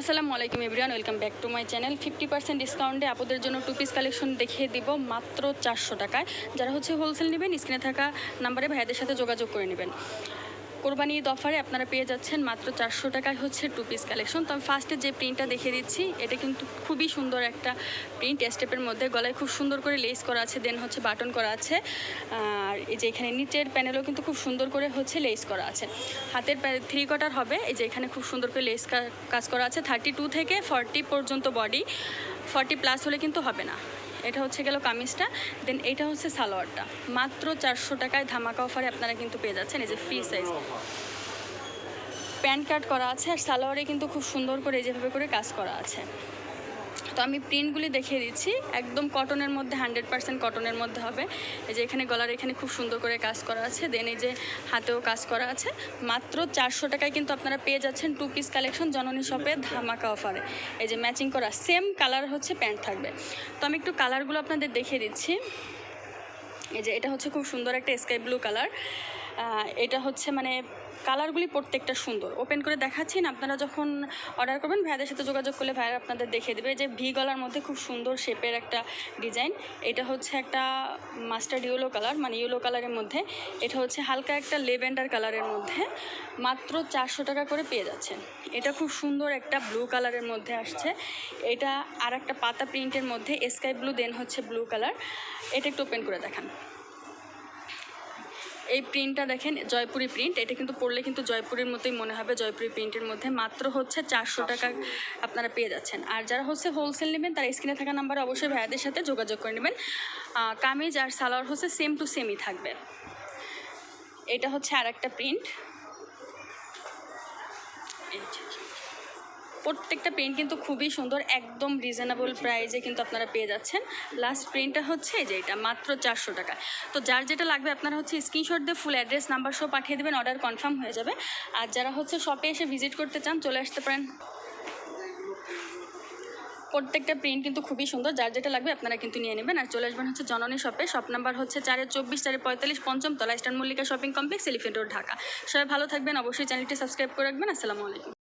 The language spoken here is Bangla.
আসসালামু আলাইকুম everyone welcome back to my channel fifty percent ডিসকাউন্টে আপনাদের জন্য টু পিস কালেকশন দেখিয়ে দিব মাত্র চারশো টাকায়। যারা হচ্ছে হোলসেল নেবেন স্ক্রিনে থাকা নাম্বারে ভাইয়াদের সাথে যোগাযোগ করে নেবেন। কোরবানি ঈদ অফারে আপনারা পেয়ে যাচ্ছেন মাত্র চারশো টাকায় হচ্ছে টু পিস কালেকশন তো আমি ফার্স্টে যে প্রিন্টটা দেখিয়ে দিচ্ছি, এটা কিন্তু খুবই সুন্দর একটা প্রিন্ট স্টেপের মধ্যে গলায় খুব সুন্দর করে লেস করা আছে দেন হচ্ছে বাটন করা আছে। আর এই যে এখানে নিচের প্যানেলও কিন্তু খুব সুন্দর করে হচ্ছে লেস করা আছে। হাতের থ্রি কটার হবে, এই যে এখানে খুব সুন্দর করে লেস কাজ করা আছে। থার্টি টু থেকে ফর্টি পর্যন্ত বডি ফর্টি প্লাস হলে কিন্তু হবে না। এটা হচ্ছে গেল কামিজটা দেন এটা হচ্ছে সালোয়ারটা। মাত্র চারশো টাকায় ধামাকা অফারে আপনারা কিন্তু পেয়ে যাচ্ছেন, এই যে ফ্রি সাইজ প্যান্ট কাট করা আছে, আর সালোয়ারে কিন্তু খুব সুন্দর করে যেভাবে করে কাজ করা আছে। তো আমি প্রিন্টগুলি দেখিয়ে দিচ্ছি। একদম কটনের মধ্যে হান্ড্রেড পার্সেন্ট কটনের মধ্যে হবে। এই যে এখানে গলার এখানে খুব সুন্দর করে কাজ করা আছে। দেন এই যে হাতেও কাজ করা আছে। মাত্র চারশো টাকায় কিন্তু আপনারা পেয়ে যাচ্ছেন টু পিস কালেকশন জননী শপে ধামাকা অফারে এই যে ম্যাচিং করা সেম কালার হচ্ছে প্যান্ট থাকবে। তো আমি একটু কালারগুলো আপনাদের দেখিয়ে দিচ্ছি। এই যে এটা হচ্ছে খুব সুন্দর একটা স্কাই ব্লু কালার এটা হচ্ছে মানে কালারগুলি প্রত্যেকটা সুন্দর। ওপেন করে দেখাচ্ছি না, আপনারা যখন অর্ডার করবেন, ভাইয়াদের সাথে যোগাযোগ করলে ভাইয়ার আপনাদের দেখিয়ে দেবে। যে ভি গলার মধ্যে খুব সুন্দর শেপের একটা ডিজাইন এটা হচ্ছে একটা মাস্টার্ড ইয়েলো কালার মানে ইয়েলো কালারের মধ্যে। এটা হচ্ছে হালকা একটা লেভেন্ডার কালারের মধ্যে, মাত্র চারশো টাকা করে পেয়ে যাচ্ছেন। এটা খুব সুন্দর একটা ব্লু কালারের মধ্যে আসছে। এটা আর একটা পাতা প্রিন্টের মধ্যে স্কাই ব্লু দেন হচ্ছে ব্লু কালার এটা একটু ওপেন করে দেখান। এই প্রিন্টটা দেখেন, জয়পুরি প্রিন্ট এটা কিন্তু পড়লে কিন্তু জয়পুরের মতোই মনে হবে। জয়পুরি প্রিন্টের মধ্যে মাত্র হচ্ছে চারশো টাকা আপনারা পেয়ে যাচ্ছেন। আর যারা হচ্ছে হোলসেল নেবেন, তারা স্ক্রিনে থাকা নাম্বারে অবশ্যই ভাইয়াদের সাথে যোগাযোগ করে নেবেন। কামিজ আর সালোয়ার হচ্ছে সেম টু সেমই থাকবে। এটা হচ্ছে আর একটা প্রিন্ট প্রত্যেকটা প্রিন্ট কিন্তু খুবই সুন্দর, একদম রিজনেবল প্রাইসে কিন্তু আপনারা পেয়ে যাচ্ছেন। লাস্ট প্রিন্টটা হচ্ছে যে এটা, মাত্র চারশো টাকা। তো যার যেটা লাগবে আপনারা হচ্ছে স্ক্রিনশট দিয়ে ফুল অ্যাড্রেস নাম্বার সহ পাঠিয়ে দেবেন অর্ডার কনফার্ম হয়ে যাবে। আর যারা হচ্ছে শপে এসে ভিজিট করতে চান, চলে আসতে পারেন। প্রত্যেকটা প্রিন্ট কিন্তু খুবই সুন্দর, যার যেটা লাগবে আপনারা কিন্তু নিয়ে নেবেন। আর চলে আসবেন হচ্ছে জননী শপে শপ নাম্বার হচ্ছে চারের চব্বিশ চারের পঁয়তাল্লিশ, পঞ্চম তলা, Eastern Mallika Shopping Complex Elephant Road Dhaka. সবাই ভালো থাকবেন, অবশ্যই চ্যানেলটি সাবস্ক্রাইব করে রাখবেন। আসসালামু আলাইকুম।